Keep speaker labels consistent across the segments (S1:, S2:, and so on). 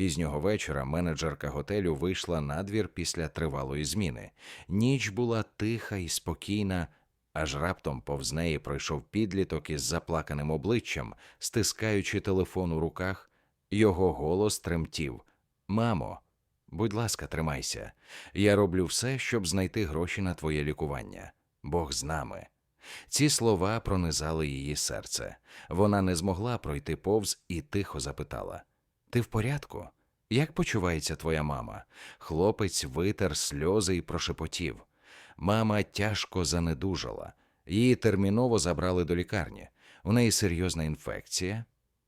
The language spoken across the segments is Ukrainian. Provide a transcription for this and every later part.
S1: Пізнього вечора менеджерка готелю вийшла на двір після тривалої зміни. Ніч була тиха і спокійна, аж раптом повз неї пройшов підліток із заплаканим обличчям, стискаючи телефон у руках. Його голос тремтів: Мамо, будь ласка, тримайся. Я роблю все, щоб знайти гроші на твоє лікування. Бог з нами. Ці слова пронизали її серце. Вона не змогла пройти повз і тихо запитала: Ти в порядку? Як почувається твоя мама? Хлопець витер сльози і прошепотів. Мама тяжко занедужала. Її терміново забрали до лікарні. У неї серйозна інфекція.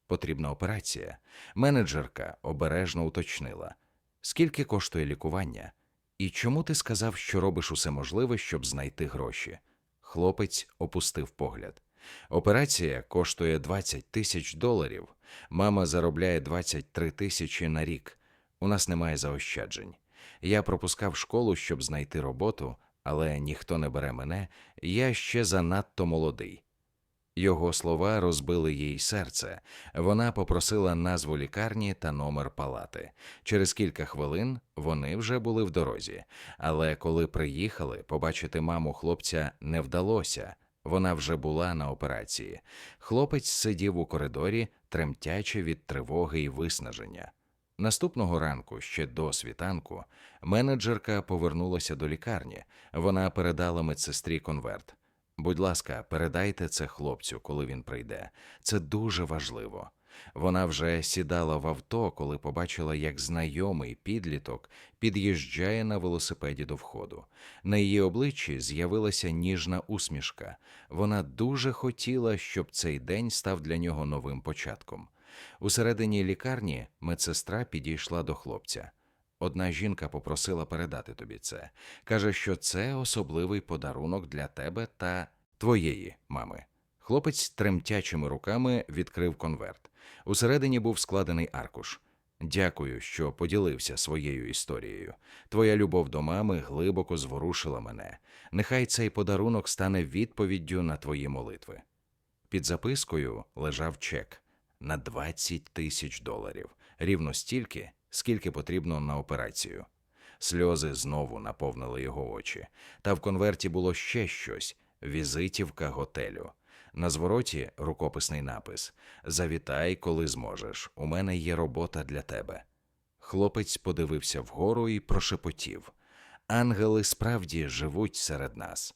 S1: Потрібна операція. Менеджерка обережно уточнила. Скільки коштує лікування? І чому ти сказав, що робиш усе можливе, щоб знайти гроші? Хлопець опустив погляд. Операція коштує 20 тисяч доларів. Мама заробляє 23 тисячі на рік. У нас немає заощаджень. Я пропускав школу, щоб знайти роботу, але ніхто не бере мене, я ще занадто молодий. Його слова розбили їй серце. Вона попросила назву лікарні та номер палати. Через кілька хвилин вони вже були в дорозі. Але коли приїхали, побачити маму хлопця не вдалося. Вона вже була на операції. Хлопець сидів у коридорі, тремтячи від тривоги і виснаження. Наступного ранку, ще до світанку, менеджерка повернулася до лікарні. Вона передала медсестрі конверт. Будь ласка, передайте це хлопцю, коли він прийде. Це дуже важливо. Вона вже сідала в авто, коли побачила, як знайомий підліток під'їжджає на велосипеді до входу. На її обличчі з'явилася ніжна усмішка. Вона дуже хотіла, щоб цей день став для нього новим початком. Усередині лікарні медсестра підійшла до хлопця. Одна жінка попросила передати тобі це. Каже, що це особливий подарунок для тебе та твоєї мами. Хлопець тремтячими руками відкрив конверт. Усередині був складений аркуш. Дякую, що поділився своєю історією. Твоя любов до мами глибоко зворушила мене. Нехай цей подарунок стане відповіддю на твої молитви. Під запискою лежав чек на 20 тисяч доларів, рівно стільки, скільки потрібно на операцію. Сльози знову наповнили його очі, та в конверті було ще щось візитівка готелю. На звороті рукописний напис Завітай, коли зможеш. У мене є робота для тебе. Хлопець подивився вгору і прошепотів Ангели справді живуть серед нас.